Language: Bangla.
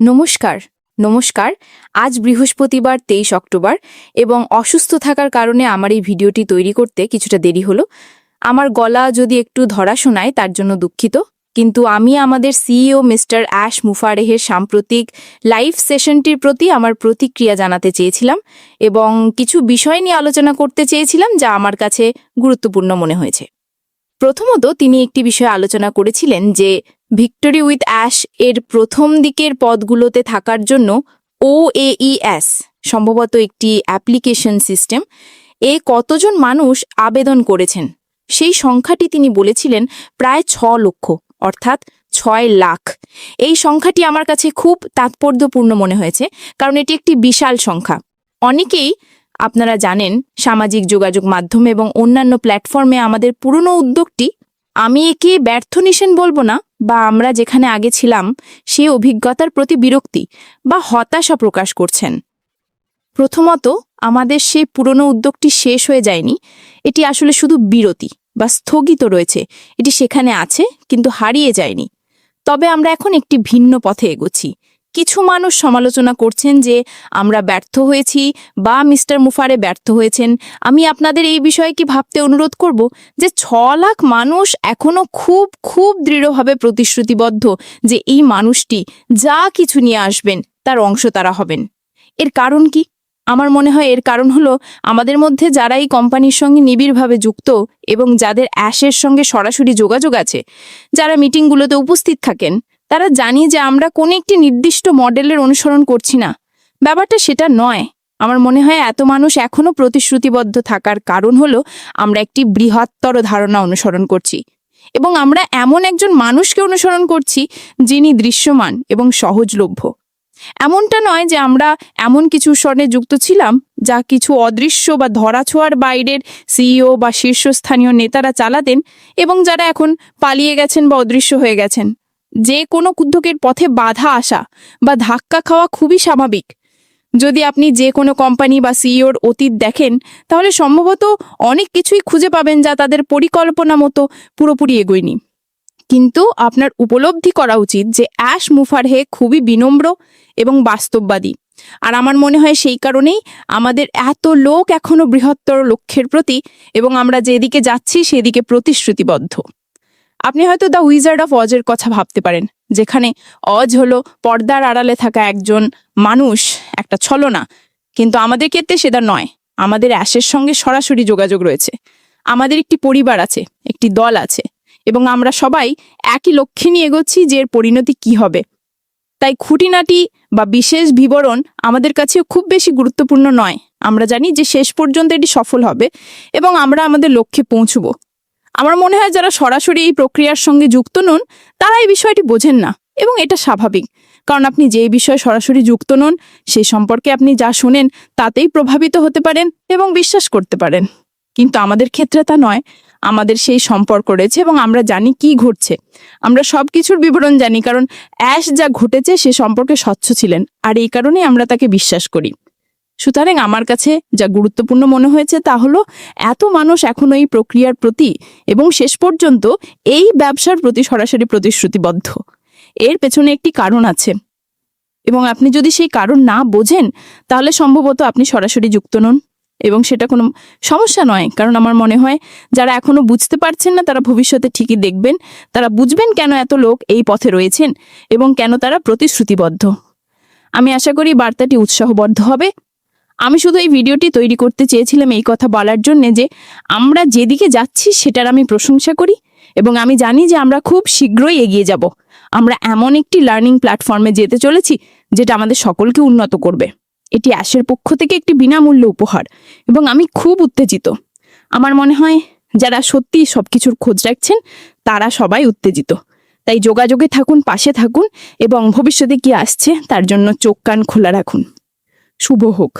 নমস্কার নমস্কার, আজ বৃহস্পতিবার তেইশ অক্টোবর এবং অসুস্থ থাকার কারণে আমার এই ভিডিওটি তৈরি করতে কিছুটা দেরি হলো। আমার গলা যদি একটু ধরা শোনায়, তার জন্য দুঃখিত। কিন্তু আমি আমাদের সিইও মিস্টার অ্যাশ মুফারেহের সাম্প্রতিক লাইভ সেশনটির প্রতি আমার প্রতিক্রিয়া জানাতে চেয়েছিলাম এবং কিছু বিষয় নিয়ে আলোচনা করতে চেয়েছিলাম যা আমার কাছে গুরুত্বপূর্ণ মনে হয়েছে। প্রথমত তিনি একটি বিষয়ে আলোচনা করেছিলেন যে ভিক্টোরি উইথ অ্যাশ এর প্রথম দিকের পদগুলোতে থাকার জন্য ওএইএস সম্ভবত একটি অ্যাপ্লিকেশন সিস্টেম, এ কতজন মানুষ আবেদন করেছেন, সেই সংখ্যাটি তিনি বলেছিলেন প্রায় ছ লক্ষ, অর্থাৎ ছয় লাখ। এই সংখ্যাটি আমার কাছে খুব তাৎপর্যপূর্ণ মনে হয়েছে, কারণ এটি একটি বিশাল সংখ্যা। অনেকেই আপনারা জানেন, সামাজিক যোগাযোগ মাধ্যম এবং অন্যান্য প্ল্যাটফর্মে আমাদের পুরনো উদ্যোগটি, আমি একে ব্যর্থ নিশেন বলব না, বা আমরা যেখানে আগে ছিলাম, সে অভিজ্ঞতার প্রতি বিরক্তি বা হতাশা প্রকাশ করছেন। প্রথমত, আমাদের সেই পুরনো উদ্যোগটি শেষ হয়ে যায়নি। এটি আসলে শুধু বিরতি বা স্থগিত রয়েছে। এটি সেখানে আছে, কিন্তু হারিয়ে যায়নি। তবে আমরা এখন একটি ভিন্ন পথে এগোচ্ছি। কিছু মানুষ সমালোচনা করছেন যে আমরা ব্যর্থ হয়েছি বা মিস্টার মুফারে ব্যর্থ হয়েছেন। আমি আপনাদের এই বিষয়ে কি ভাবতে অনুরোধ করব যে ছ লাখ মানুষ এখনও খুব খুব দৃঢ়ভাবে প্রতিশ্রুতিবদ্ধ যে এই মানুষটি যা কিছু নিয়ে আসবেন, তার অংশ তারা হবেন। এর কারণ কি? আমার মনে হয় এর কারণ হলো আমাদের মধ্যে যারা এই কোম্পানির সঙ্গে নিবিড়ভাবে যুক্ত এবং যাদের অ্যাশের সঙ্গে সরাসরি যোগাযোগ আছে, যারা মিটিংগুলোতে উপস্থিত থাকেন তারা জানি যে আমরা কোনো একটি নির্দিষ্ট মডেলের অনুসরণ করছি না। ব্যাপারটা সেটা নয়। আমার মনে হয় এত মানুষ এখনও প্রতিশ্রুতিবদ্ধ থাকার কারণ হলো আমরা একটি বৃহত্তর ধারণা অনুসরণ করছি এবং আমরা এমন একজন মানুষকে অনুসরণ করছি যিনি দৃশ্যমান এবং সহজলভ্য। এমনটা নয় যে আমরা এমন কিছু স্বর্ণে যুক্ত ছিলাম যা কিছু অদৃশ্য বা ধরাছোঁয়ার বাইরের সিইও বা শীর্ষস্থানীয় নেতারা চালাতেন এবং যারা এখন পালিয়ে গেছেন বা অদৃশ্য হয়ে গেছেন। যে কোনো উদ্যোগের পথে বাধা আসা বা ধাক্কা খাওয়া খুবই স্বাভাবিক। যদি আপনি যে কোনো কোম্পানি বা সিইওর অতীত দেখেন, তাহলে সম্ভবত অনেক কিছুই খুঁজে পাবেন যা তাদের পরিকল্পনা মতো পুরোপুরি এগোয়নি। কিন্তু আপনার উপলব্ধি করা উচিত যে অ্যাশ মুফারহে খুবই বিনম্র এবং বাস্তববাদী। আর আমার মনে হয় সেই কারণেই আমাদের এত লোক এখনও বৃহত্তর লক্ষ্যের প্রতি এবং আমরা যেদিকে যাচ্ছি সেদিকে প্রতিশ্রুতিবদ্ধ। আপনি হয়তো দ্য উইজার্ড অফ অজের কথা ভাবতে পারেন, যেখানে অজ হলো পর্দার আড়ালে থাকা একজন মানুষ, একটা ছলনা। কিন্তু আমাদের ক্ষেত্রে সেটা নয়। আমাদের অ্যাশের সঙ্গে সরাসরি যোগাযোগ রয়েছে। আমাদের একটি পরিবার আছে, একটি দল আছে, এবং আমরা সবাই একই লক্ষ্যে নিয়ে এগোচ্ছি যে এর পরিণতি কি হবে। তাই খুঁটিনাটি বা বিশেষ বিবরণ আমাদের কাছে খুব বেশি গুরুত্বপূর্ণ নয়। আমরা জানি যে শেষ পর্যন্ত এটি সফল হবে, এবং আমরা আমাদের লক্ষ্যে পৌঁছব। আমার মনে হয় যারা সরাসরি এই প্রক্রিয়ার সঙ্গে যুক্ত নন, তারা এই বিষয়টি বোঝেন না, এবং এটা স্বাভাবিক। কারণ আপনি যে বিষয়ে সরাসরি যুক্ত নন সে সম্পর্কে আপনি যা শুনেন, তাতেই প্রভাবিত হতে পারেন এবং বিশ্বাস করতে পারেন। কিন্তু আমাদের ক্ষেত্রে তা নয়। আমাদের সেই সম্পর্ক রয়েছে এবং আমরা জানি কি ঘটছে। আমরা সব কিছুর বিবরণ জানি, কারণ অ্যাশ যা ঘটেছে, সে সম্পর্কে স্বচ্ছ ছিলেন, আর এই কারণেই আমরা তাকে বিশ্বাস করি। সুতরাং আমার কাছে যা গুরুত্বপূর্ণ মনে হয়েছে তা হলো, এত মানুষ এখনও এই প্রক্রিয়ার প্রতি এবং শেষ পর্যন্ত এই ব্যবসার প্রতি সরাসরি প্রতিশ্রুতিবদ্ধ। এর পেছনে একটি কারণ আছে। এবং আপনি যদি সেই কারণ না বোঝেন, তাহলে সম্ভবত আপনি সরাসরি যুক্ত নন। এবং সেটা কোনো সমস্যা নয়, কারণ আমার মনে হয় যারা এখনও বুঝতে পারছেন না, তারা ভবিষ্যতে ঠিকই দেখবেন, তারা বুঝবেন কেন এত লোক এই পথে রয়েছেন এবং কেন তারা প্রতিশ্রুতিবদ্ধ। আমি আশা করি বার্তাটি উৎসাহবদ্ধ হবে। আমি শুধু এই ভিডিওটি তৈরি করতে চেয়েছিলাম এই কথা বলার জন্যে যে আমরা যেদিকে যাচ্ছি সেটার আমি প্রশংসা করি এবং আমি জানি যে আমরা খুব শীঘ্রই এগিয়ে যাব। আমরা এমন একটি লার্নিং প্ল্যাটফর্মে যেতে চলেছি যেটা আমাদের সকলকে উন্নত করবে। এটি অ্যাশের পক্ষ থেকে একটি বিনামূল্য উপহার এবং আমি খুব উত্তেজিত। আমার মনে হয় যারা সত্যি সব কিছুর খোঁজ রাখছেন, তারা সবাই উত্তেজিত। তাই যোগাযোগে থাকুন, পাশে থাকুন এবং ভবিষ্যতে কি আসছে তার জন্য চোখ কান খোলা রাখুন। শুভ হোক।